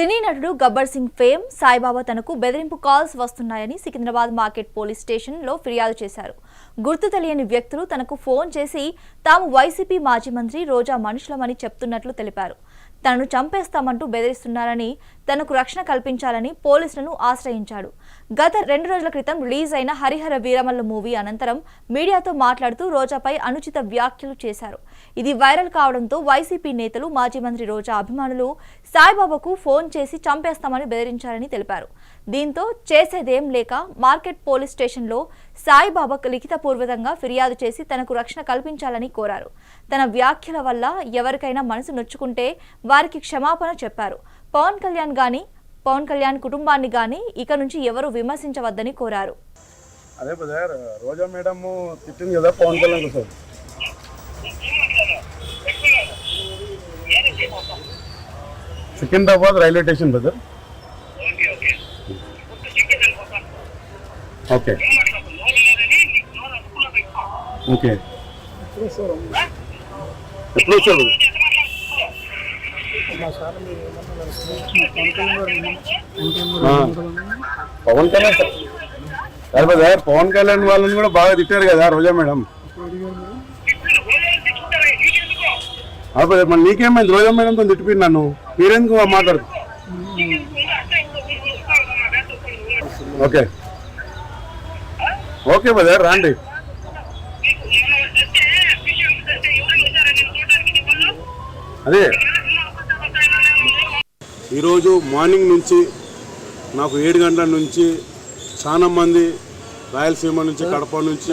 సినీ నటుడు గబ్బర్ సింగ్ ఫేమ్ సాయిబాబా తనకు బెదిరింపు కాల్స్ వస్తున్నాయని సికింద్రాబాద్ మార్కెట్ పోలీస్ స్టేషన్లో ఫిర్యాదు చేశారు. గుర్తు తెలియని వ్యక్తులు తనకు ఫోన్ చేసి తాము వైసీపీ మాజీ మంత్రి రోజా మనుషులమని చెప్తున్నట్లు తెలిపారు. తనను చంపేస్తామంటూ బెదిరిస్తున్నారని తనకు రక్షణ కల్పించాలని పోలీసులను ఆశ్రయించాడు. గత రెండు రోజుల క్రితం రిలీజ్ అయిన హరిహర వీరమల్ల మూవీ అనంతరం మీడియాతో మాట్లాడుతూ రోజాపై అనుచిత వ్యాఖ్యలు చేశారు. ఇది వైరల్ కావడంతో వైసీపీ నేతలు మాజీ మంత్రి రోజా అభిమానులు సాయిబాబాకు ఫోన్ చేసి చంపేస్తామని బెదిరించారని తెలిపారు. దీంతో చేసేదేం లేక మార్కెట్ పోలీస్ స్టేషన్లో సాయిబాబాకు లిఖితపూర్వకంగా ఫిర్యాదు చేసి తనకు రక్షణ కల్పించాలని కోరారు. తన వ్యాఖ్యల వల్ల ఎవరికైనా మనసు నొచ్చుకుంటే వారికి క్షమాపణ చెప్పారు. పవన్ కళ్యాణ్ గాని పవన్ కళ్యాణ్ కుటుంబాన్ని గాని ఇక నుంచి ఎవరు విమర్శించవద్దని కోరారు. అదే బ్రదర్ రోజా మేడం తిట్టింది కదా పవన్ కళ్యాణ్ కోసం. Secunderabad railway station brother. Okay. Okay. ఎప్పుడు వచ్చారు? పవన్ కళ్యాణ్ సార్. పవన్ కళ్యాణ్ వాళ్ళని కూడా బాగా తిట్టారు కదా రోజా మేడం. మరి? నీకేమైంది? రోజా మేడంతో తిట్టిపోయింది నన్ను. మీరెందుకు మాట్లాడు? ఓకే. ఓకే బ్రదర్ రాండి. అదే. ఈరోజు మార్నింగ్ నుంచి నాకు ఏడు గంటల నుంచి చాలా మంది రాయలసీమ నుంచి కడప నుంచి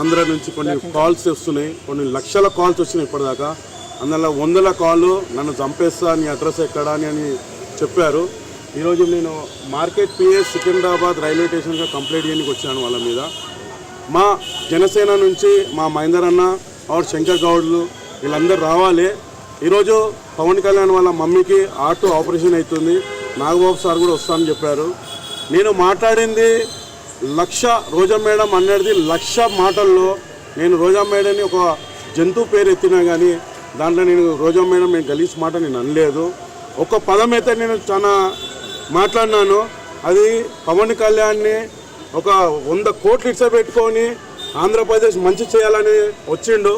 ఆంధ్ర నుంచి కొన్ని కాల్స్ వస్తున్నాయి. కొన్ని లక్షల కాల్స్ వస్తున్నాయి ఇప్పటిదాకా. అందులో వందల కాళ్ళు నన్ను చంపేస్తా నీ అడ్రస్ ఎక్కడా అని అని చెప్పారు. ఈరోజు నేను మార్కెట్ పిఎస్ సికింద్రాబాద్ రైల్వే స్టేషన్గా కంప్లైంట్ చేయడానికి వచ్చాను వాళ్ళ మీద. మా జనసేన నుంచి మా మహేందర్ అన్న ఆర్ శంకర్ గౌడ్లు వీళ్ళందరూ రావాలి. ఈరోజు పవన్ కళ్యాణ్ వాళ్ళ మమ్మీకి ఆటో ఆపరేషన్ అవుతుంది. నాగబాబు సార్ కూడా వస్తానని చెప్పారు. నేను మాట్లాడింది లక్ష రోజా మేడం అనేది లక్ష మాటల్లో. నేను రోజా మేడంని ఒక జంతువు పేరు ఎత్తినా కానీ దాంట్లో నేను రోజా మేడం నేను గలీజ్ మాట నేను అనలేదు. ఒక పదం అయితే నేను చాలా మాట్లాడినాను. అది పవన్ కళ్యాణ్ని ఒక వంద కోట్లు ఇచ్చబెట్టుకొని పెట్టుకొని ఆంధ్రప్రదేశ్ మంచి చేయాలని వచ్చిండు.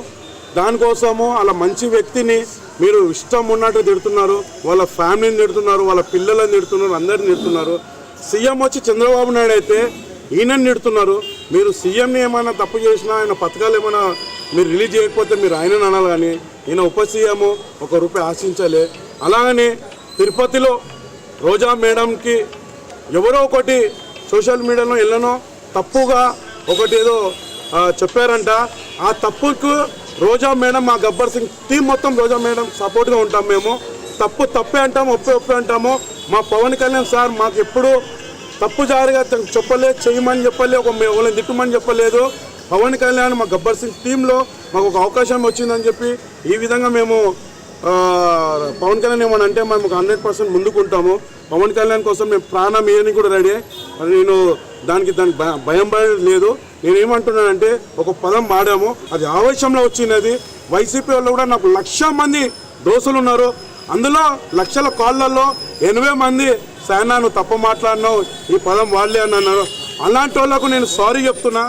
దానికోసము అలా మంచి వ్యక్తిని మీరు ఇష్టం ఉన్నట్టు తిడుతున్నారు వాళ్ళ ఫ్యామిలీని తిడుతున్నారు వాళ్ళ పిల్లలను తిడుతున్నారు అందరిని తిడుతున్నారు. సీఎం వచ్చి చంద్రబాబు నాయుడు అయితే ఈయనని తిడుతున్నారు. మీరు సీఎంని ఏమైనా తప్పు చేసినా ఆయన పథకాలు ఏమైనా మీరు రిలీజ్ చేయకపోతే మీరు ఆయనని అనాలి కానీ ఈయన ఉప సీఎం ఒక రూపాయి ఆశించాలి. అలాగని తిరుపతిలో రోజా మేడంకి ఎవరో ఒకటి సోషల్ మీడియాలో వెళ్ళనో తప్పుగా ఒకటి ఏదో చెప్పారంట. ఆ తప్పుకు రోజా మేడం మా గబ్బర్ సింగ్ టీం మొత్తం రోజా మేడం సపోర్ట్గా ఉంటాం మేము. తప్పు తప్పే అంటాము ఒప్పే ఒప్పే అంటాము. మా పవన్ కళ్యాణ్ సార్ మాకు ఎప్పుడు తప్పు జారిగా చెప్పలే చేయమని చెప్పలే ఒక మే- తిట్టమని చెప్పలేదు. పవన్ కళ్యాణ్ మా గబ్బర్ సింగ్ టీంలో మాకు ఒక అవకాశం వచ్చిందని చెప్పి ఈ విధంగా మేము పవన్ కళ్యాణ్ ఏమని అంటే మేము హండ్రెడ్ పర్సెంట్ ముందుకుంటాము. పవన్ కళ్యాణ్ కోసం మేము ప్రాణం ఏని కూడా రెడీ. నేను దానికి దానికి భయం భయం లేదు. నేనేమంటున్నానంటే ఒక పదం వాడాము. అది ఆవేశంలో వచ్చినది. వైసీపీ వాళ్ళు కూడా నాకు లక్ష మంది దోసులు ఉన్నారు అందులో లక్షల కాళ్ళల్లో ఎనభై మంది సాయనా నువ్వు తప్ప మాట్లాడినావు. ఈ పదం వాడలే అని అన్నారు అలాంటి వాళ్ళకు నేను సారీ చెప్తున్నా.